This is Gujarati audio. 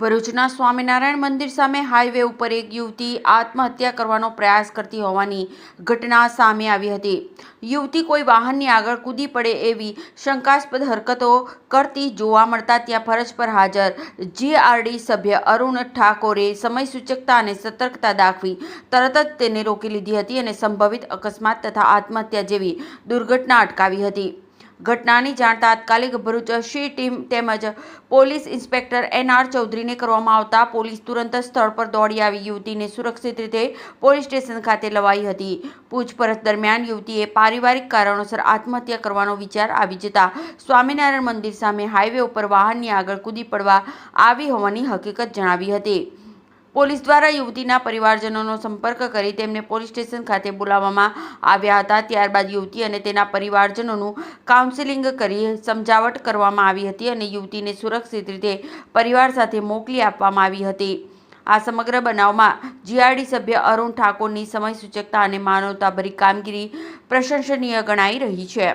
ભરૂચના સ્વામિનારાયણ મંદિર સામે હાઈવે ઉપર એક યુવતી આત્મહત્યા કરવાનો પ્રયાસ કરતી હોવાની ઘટના સામે આવી હતી. યુવતી કોઈ વાહનની આગળ કૂદી પડે એવી શંકાસ્પદ હરકતો કરતી જોવા મળતા ત્યાં ફરજ પર હાજર. જીઆરડી સભ્ય અરુણ ઠાકોરે સમયસૂચકતા અને સતર્કતા દાખવી તરત જ તેને રોકી લીધી હતી અને સંભવિત અકસ્માત તથા આત્મહત્યા જેવી દુર્ઘટના અટકાવી હતી. ઘટનાની જાણ તાત્કાલિક ભરૂચ સી ટીમ તેમજ પોલીસ ઇન્સ્પેક્ટર એન આર ચૌધરીને કરવામાં આવતા પોલીસ તુરંત સ્થળ પર દોડી આવી. યુવતીને સુરક્ષિત રીતે પોલીસ સ્ટેશન ખાતે લવાઈ હતી. પૂછપરછ દરમિયાન યુવતીએ પારિવારિક કારણોસર આત્મહત્યા કરવાનો વિચાર આવી જતા સ્વામિનારાયણ મંદિર સામે હાઈવે ઉપર વાહનની આગળ કૂદી પડવા આવી હોવાની હકીકત જણાવી હતી. પોલીસ દ્વારા યુવતીના પરિવારજનોનો સંપર્ક કરી તેમને પોલીસ સ્ટેશન ખાતે બોલાવવામાં આવ્યા હતા. ત્યારબાદ યુવતી અને તેના પરિવારજનોનું કાઉન્સેલિંગ કરી સમજાવટ કરવામાં આવી હતી અને યુવતીને સુરક્ષિત રીતે પરિવાર સાથે મોકલી આપવામાં આવી હતી. આ સમગ્ર બનાવમાં જીઆરડી સભ્ય અરુણ ઠાકોરની સમય સૂચકતા અને માનવતાભરી કામગીરી પ્રશંસનીય ગણાઈ રહી છે.